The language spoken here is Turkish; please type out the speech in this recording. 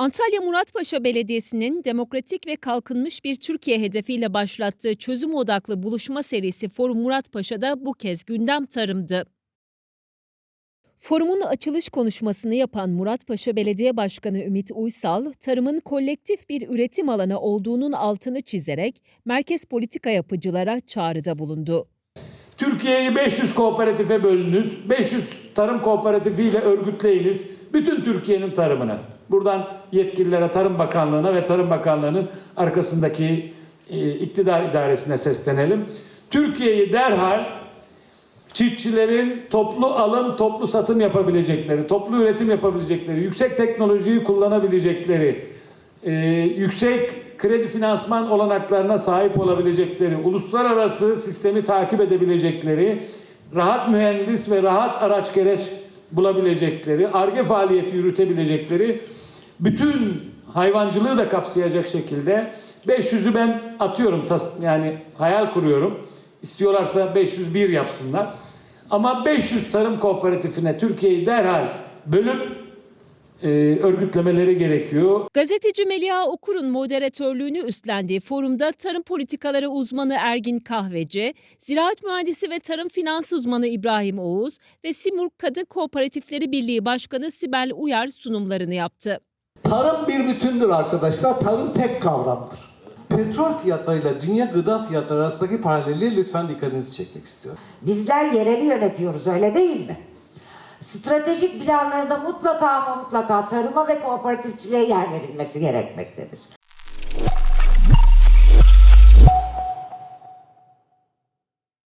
Antalya Muratpaşa Belediyesi'nin demokratik ve kalkınmış bir Türkiye hedefiyle başlattığı çözüm odaklı buluşma serisi Forum Muratpaşa'da bu kez gündem tarımdı. Forumun açılış konuşmasını yapan Muratpaşa Belediye Başkanı Ümit Uysal, tarımın kolektif bir üretim alanı olduğunun altını çizerek merkez politika yapıcılara çağrıda bulundu. Türkiye'yi 500 kooperatife bölünüz. 500 tarım kooperatifiyle örgütleyiniz. Bütün Türkiye'nin tarımını. Buradan yetkililere, Tarım Bakanlığı'na ve Tarım Bakanlığı'nın arkasındaki e, iktidar idaresine seslenelim. Türkiye'yi derhal çiftçilerin toplu alım, toplu satım yapabilecekleri, toplu üretim yapabilecekleri, yüksek teknolojiyi kullanabilecekleri, e, yüksek kredi finansman olanaklarına sahip olabilecekleri, uluslararası sistemi takip edebilecekleri, rahat mühendis ve rahat araç gereç bulabilecekleri, arge faaliyeti yürütebilecekleri, bütün hayvancılığı da kapsayacak şekilde 500'ü ben atıyorum yani hayal kuruyorum. İstiyorlarsa 501 yapsınlar. Ama 500 tarım kooperatifine Türkiye'yi derhal bölüp e, örgütlemeleri gerekiyor. Gazeteci Meliha Okur'un moderatörlüğünü üstlendiği forumda tarım politikaları uzmanı Ergin Kahveci, ziraat mühendisi ve tarım finans uzmanı İbrahim Oğuz ve Simurg Kadın Kooperatifleri Birliği Başkanı Sibel Uyar sunumlarını yaptı. Tarım bir bütündür arkadaşlar. Tarım tek kavramdır. Petrol fiyatlarıyla dünya gıda fiyatları arasındaki paralelliği lütfen dikkatinizi çekmek istiyorum. Bizler yereli yönetiyoruz öyle değil mi? Stratejik planlarında mutlaka ama mutlaka tarıma ve kooperatifçiliğe yer verilmesi gerekmektedir.